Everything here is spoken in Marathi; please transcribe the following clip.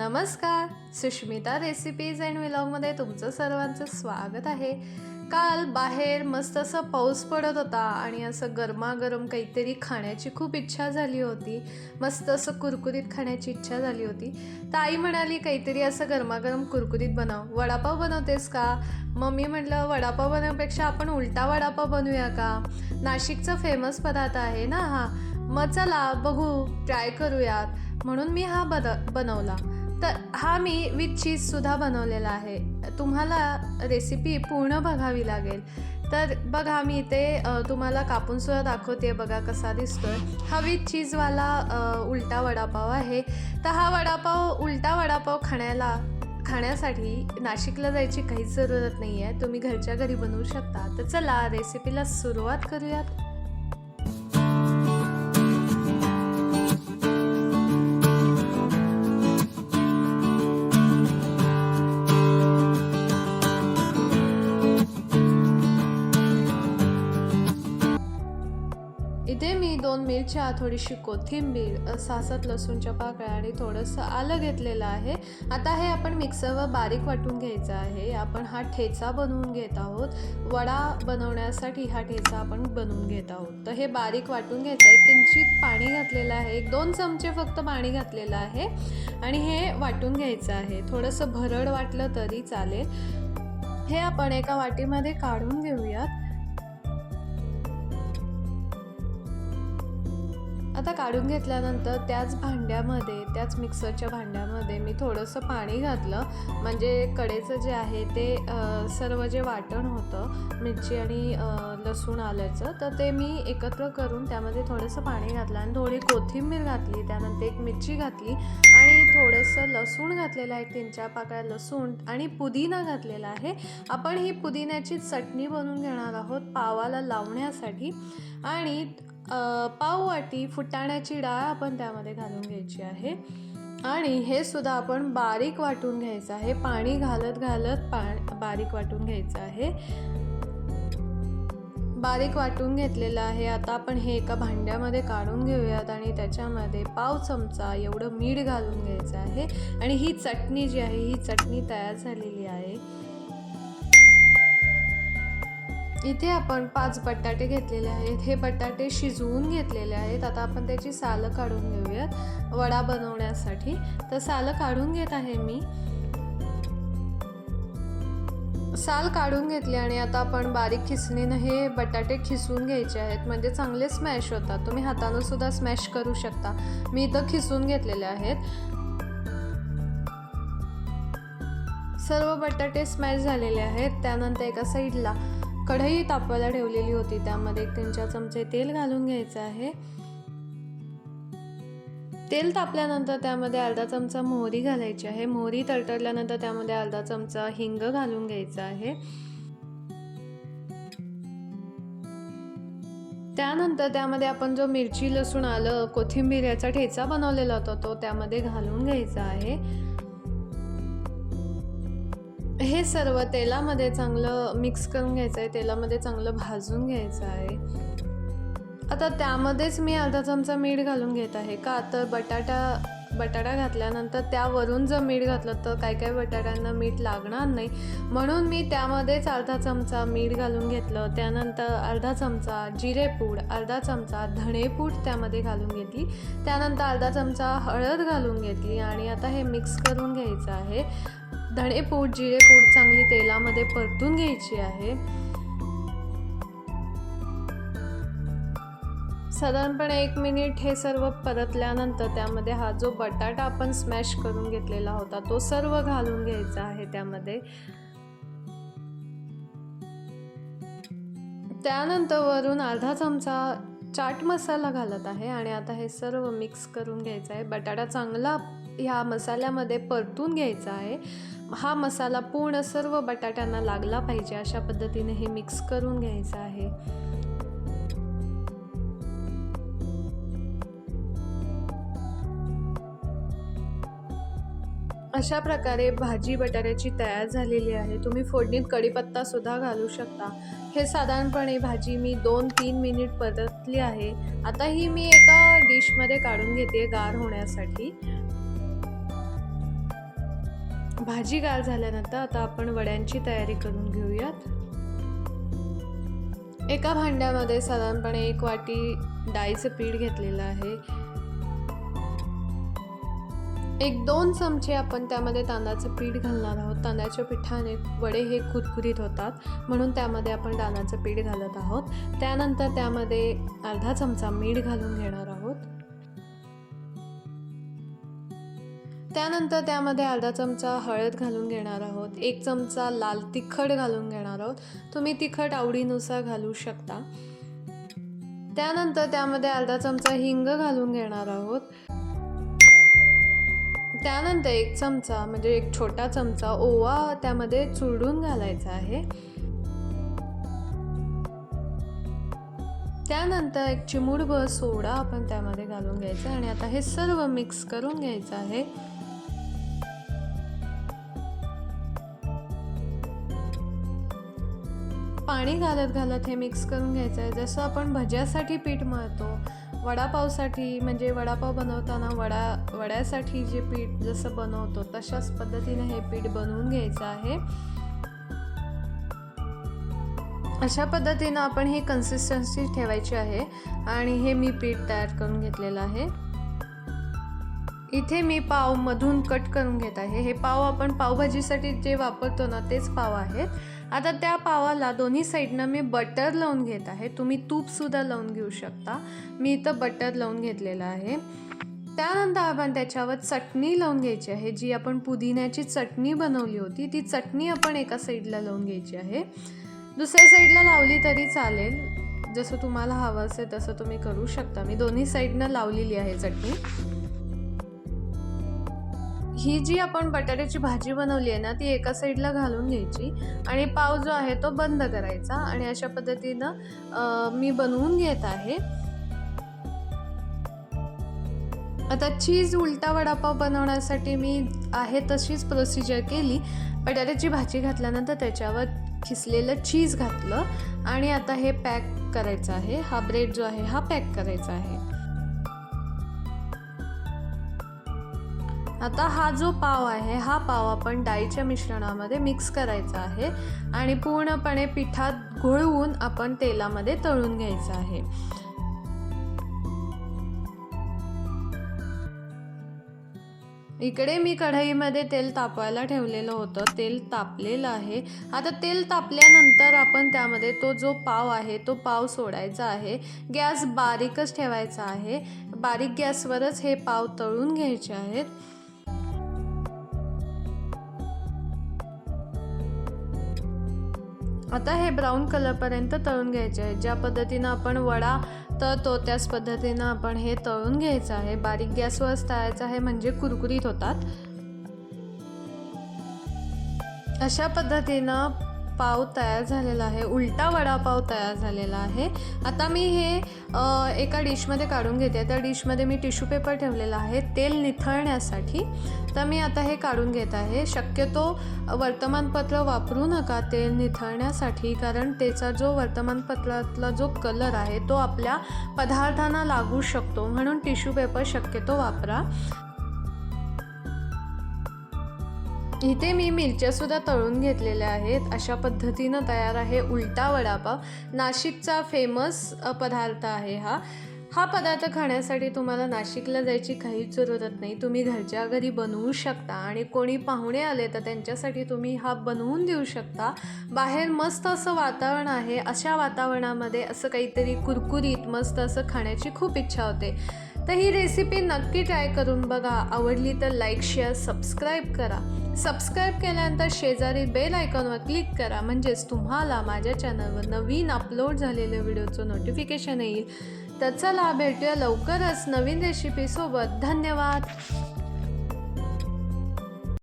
नमस्कार. सुष्मिता रेसिपीज अँड विलॉगमध्ये तुमचं सर्वांचं स्वागत आहे. काल बाहेर मस्त असं पाऊस पडत होता आणि असं गरमागरम काहीतरी खाण्याची खूप इच्छा झाली होती. मस्त असं कुरकुरीत खाण्याची इच्छा झाली होती. तर आई म्हणाली काहीतरी असं गरमागरम कुरकुरीत बनव. वडापाव बनवतेस का? मग मी म्हटलं वडापाव बनवण्यापेक्षा आपण उलटा वडापाव बनवूया का? नाशिकचा फेमस पदार्थ आहे ना हा. मग चला बघू ट्राय करूयात. म्हणून मी हा बद बनवला. तर हा मी विथ चीजसुद्धा बनवलेला आहे. तुम्हाला रेसिपी पूर्ण बघावी लागेल. तर बघा मी इथे तुम्हाला कापूनसुद्धा दाखवते बघा कसा दिसतोय. हा विथ चीजवाला उलटा वडापाव आहे. तर हा वडापाव उलटा वडापाव खाण्याला खाण्यासाठी नाशिकला जायची काहीच जरूरत नाही आहे तुम्ही घरच्या घरी बनवू शकता. तर चला रेसिपीला सुरुवात करूयात. मिरच्या थोडीशी कोथिंबीर सासत लसूणच्या पाकळ्या आणि थोडंसं आलं घेतलेलं आहे. आता हे आपण मिक्सरवर बारीक वाटून घ्यायचं आहे. आपण हा ठेचा बनवून घेत आहोत. वडा बनवण्यासाठी हा ठेचा आपण बनवून घेत आहोत. तर हे बारीक वाटून घ्यायचं आहे. किंचित पाणी घातलेलं आहे. एक दोन चमचे फक्त पाणी घातलेलं आहे. आणि हे वाटून घ्यायचं आहे. थोडंसं भरड वाटलं तरी चालेल. हे आपण एका वाटीमध्ये काढून घेऊयात. आता काढून घेतल्यानंतर त्याच भांड्यामध्ये त्याच मिक्सरच्या भांड्यामध्ये मी थोडंसं पाणी घातलं. म्हणजे कडेचं जे आहे ते सर्व जे वाटण होतं मिरची आणि लसूण आल्याचं तर ते मी एकत्र करून त्यामध्ये थोडंसं पाणी घातलं आणि थोडी कोथिंबीर घातली त्यानंतर एक मिरची घातली आणि थोडंसं लसूण घातलेलं आहे तीन चार पाकळ्या लसूण आणि पुदिना घातलेला आहे. आपण ही पुदिन्याची चटणी बनवून घेणार आहोत पावाला लावण्यासाठी. आणि पाववाटी पाव वाटी फुटाण्याची डाळ आपण त्यामध्ये घालून घ्यायची आहे. आणि हे सुद्धा आपण बारीक वाटून घ्यायचं आहे. पाणी घालत घालत पा बारीक वाटून घ्यायचं आहे. बारीक वाटून घेतलेलं आहे. आता आपण हे एका भांड्यामध्ये काढून घेऊयात आणि त्याच्यामध्ये पाव चमचा एवढं मीठ घालून घ्यायचं आहे. आणि ही चटणी जी आहे ही चटणी तयार झालेली आहे. इथे आपण पाच बटाटे घेतलेले आहेत. हे बटाटे शिजवून घेतलेले आहेत. आता आपण त्याची सालं काढून घेऊयात. वडा बनवण्यासाठी. तर सालं काढून घेत आहे मी. साल काढून घेतली आणि आता आपण बारीक खिसणीनं हे बटाटे खिसून घ्यायचे आहेत. म्हणजे चांगले स्मॅश होतात. तुम्ही हातानं सुद्धा स्मॅश करू शकता. मी इथं खिसून घेतलेले आहेत. सर्व बटाटे स्मॅश झालेले आहेत. त्यानंतर एका साईडला कढई तापवायला ठेवलेली होती. त्यामध्ये एक तीन चार चमचे तेल घालून घ्यायचं आहे. तेल तापल्यानंतर त्यामध्ये अर्धा चमचा मोहरी घालायची आहे. मोहरी तडतडल्यानंतर त्यामध्ये अर्धा चमचा हिंग घालून घ्यायचा आहे. त्यानंतर त्यामध्ये आपण जो मिरची लसूण आलं कोथिंबीर याचा ठेचा बनवलेला होता तो त्यामध्ये घालून घ्यायचा आहे. हे सर्व तेलामध्ये चांगलं मिक्स करून घ्यायचं आहे तेलामध्ये चांगलं भाजून घ्यायचं आहे आता त्यामध्येच मी अर्धा चमचा मीठ घालून घेत आहे. का? तर बटाटा बटाटा घातल्यानंतर त्यावरून जर मीठ घातलं तर काही काय बटाट्यांना मीठ लागणार नाही. म्हणून मी त्यामध्येच अर्धा चमचा मीठ घालून घेतलं. त्यानंतर अर्धा चमचा जिरेपूड अर्धा चमचा धणेपूड त्यामध्ये घालून घेतली. त्यानंतर अर्धा चमचा हळद घालून घेतली आणि आता हे मिक्स करून घ्यायचं आहे. धणेपूड जिरेपूड चांगली तेलामध्ये परतून घ्यायची आहे. साधारणपणे एक मिनिट हे सर्व परतल्यानंतर त्यामध्ये हा जो बटाटा आपण स्मॅश करून घेतलेला होता तो सर्व घालून घ्यायचा आहे त्यामध्ये. त्यानंतर वरून अर्धा चमचा चाट मसाला घालत आहे आणि आता हे सर्व मिक्स करून घ्यायचं आहे. बटाटा चांगला ह्या मसाल्यामध्ये परतून घ्यायचा आहे. हा मसाला पूर्ण सर्व बटाट्यांना लागला पाहिजे अशा पद्धतीने हे मिक्स करून घ्यायचं आहे. अशा प्रकारे भाजी बटाट्याची तयार झालेली आहे. तुम्ही फोडणीत कढीपत्ता सुद्धा घालू शकता. हे साधारणपणे भाजी मी दोन तीन मिनिट परतली आहे. आता ही मी एका डिशमध्ये काढून घेते गार होण्यासाठी. भाजी गार झाल्यानंतर आता आपण वड्यांची तयारी करून घेऊयात. एका भांड्यामध्ये साधारणपणे एक वाटी डाळीचं पीठ घेतलेलं आहे. एक दोन चमचे आपण त्यामध्ये तांदळाचं पीठ घालणार आहोत. तांदळाच्या पिठाने वडे हे कुरकुरीत होतात म्हणून त्यामध्ये आपण तांदळाचं पीठ घालत आहोत. त्यानंतर त्यामध्ये अर्धा चमचा मीठ घालून घेणार आहोत. त्यानंतर त्यामध्ये अर्धा चमचा हळद घालून घेणार आहोत एक चमचा लाल तिखट घालून घेणार आहोत. तुम्ही तिखट आवडीनुसार घालू शकता. त्यानंतर त्यामध्ये अर्धा चमचा हिंग घालून घेणार आहोत. त्यानंतर एक चमचा म्हणजे एक छोटा चमचा ओवा त्यामध्ये चुरडून घालायचा आहे. त्यानंतर एक चिमूटभर सोडा आपण त्यामध्ये घालून घ्यायचा आणि आता हे सर्व मिक्स करून घ्यायचं आहे. पाणी घालत घालत हे मिक्स करून घ्यायचं आहे जसं आपण भज्यासाठी पीठ मळतो वडापावसाठी म्हणजे वडापाव बनवताना वडा वड्यासाठी जे पीठ जसं बनवतो तशाच पद्धतीने हे पीठ बनवून घ्यायचं आहे. अशा पद्धतीनं आपण ही कन्सिस्टन्सी ठेवायची आहे आणि हे मी पीठ तयार करून घेतलेलं आहे. इथे मी पाव मधून कट करून घेत आहे. हे पाव आपण पावभाजीसाठी जे वापरतो ना तेच पाव आहेत. आता त्या पावाला दोन्ही साईडनं मी बटर लावून घेत आहे. तुम्ही तूपसुद्धा लावून घेऊ शकता. मी इथं बटर लावून घेतलेलं आहे. त्यानंतर आपण त्याच्यावर चटणी लावून घ्यायची आहे. जी आपण पुदिन्याची चटणी बनवली होती ती चटणी आपण एका साईडला लावून घ्यायची आहे. दुसऱ्या साईडला लावली तरी चालेल. जसं तुम्हाला हवं असेल तसं तुम्ही करू शकता. मी दोन्ही साईडनं लावलेली आहे चटणी. ही जी आपण बटाट्याची भाजी बनवली आहे ना ती एका साईडला घालून घ्यायची. आणि पाव जो आहे तो बंद करायचा. आणि अशा पद्धतीनं मी बनवून घेत आहे. आता चीज उलटा वडापाव बनवण्यासाठी मी आहे तशीच प्रोसिजर केली. बटाट्याची भाजी घातल्यानंतर त्याच्यावर खिसलेलं चीज घातलं. आणि आता हे पॅक करायचं आहे. हा ब्रेड जो आहे हा पॅक करायचा आहे. आता हा जो पाव आहे हा पाव आपण डाळीच्या मिश्रणामध्ये मिक्स करायचा आहे आणि पूर्णपणे पिठात घोळवून आपण तेलामध्ये तळून घ्यायचं आहे. इकडे मी कढईमध्ये तेल तापवायला ठेवलेलं होतं तेल तापलेलं आहे. आता तेल तापल्यानंतर आपण त्यामध्ये तो जो पाव आहे तो पाव सोडायचा आहे. गॅस बारीकच ठेवायचा आहे. बारीक गॅसवरच हे पाव तळून घ्यायचे आहेत. आता हे ब्राऊन कलरपर्यंत तळून घ्यायचे आहे. ज्या पद्धतीनं आपण वडा तळतो त्याच पद्धतीनं आपण हे तळून घ्यायचं आहे. बारीक गॅसवरच तळायचं आहे म्हणजे कुरकुरीत होतात. अशा पद्धतीनं पाव तयार झालेला आहे. उलटा वडापाव तयार झालेला आहे. आता मी हे एका डिशमध्ये काढून घेते. त्या डिशमध्ये मी टिश्यू पेपर ठेवलेला आहे. तेल निथळण्यासाठी. तर मी आता हे काढून घेत आहे. शक्यतो वर्तमानपत्र वापरू नका तेल निथळण्यासाठी कारण त्याचा जो वर्तमानपत्रातला जो कलर आहे तो आपल्या पदार्थांना लागू शकतो. म्हणून टिश्यू पेपर शक्यतो वापरा. इथे मी मिरच्यासुद्धा तळून घेतलेल्या आहेत. अशा पद्धतीनं तयार आहे उलटा वडापाव. नाशिकचा फेमस पदार्थ आहे हा. हा पदार्थ खाण्यासाठी तुम्हाला नाशिकला जायची काहीच जरूरत नाही. तुम्ही घरच्या घरी बनवू शकता आणि कोणी पाहुणे आले तर त्यांच्यासाठी तुम्ही हा बनवून देऊ शकता. बाहेर मस्त असं वातावरण आहे. अशा वातावरणामध्ये असं काहीतरी कुरकुरीत मस्त असं खाण्याची खूप इच्छा होते. तर ही रेसिपी नक्की ट्राय करून बघा. आवडली तर लाईक शेअर सबस्क्राईब करा. सबस्क्राईब केल्यानंतर शेजारी बेल आयकॉनवर क्लिक करा. म्हणजेच तुम्हाला माझ्या चॅनलवर नवीन अपलोड झालेल्या व्हिडिओचं नोटिफिकेशन येईल. तर चला भेटूया लवकरच नवीन रेसिपीसोबत धन्यवाद!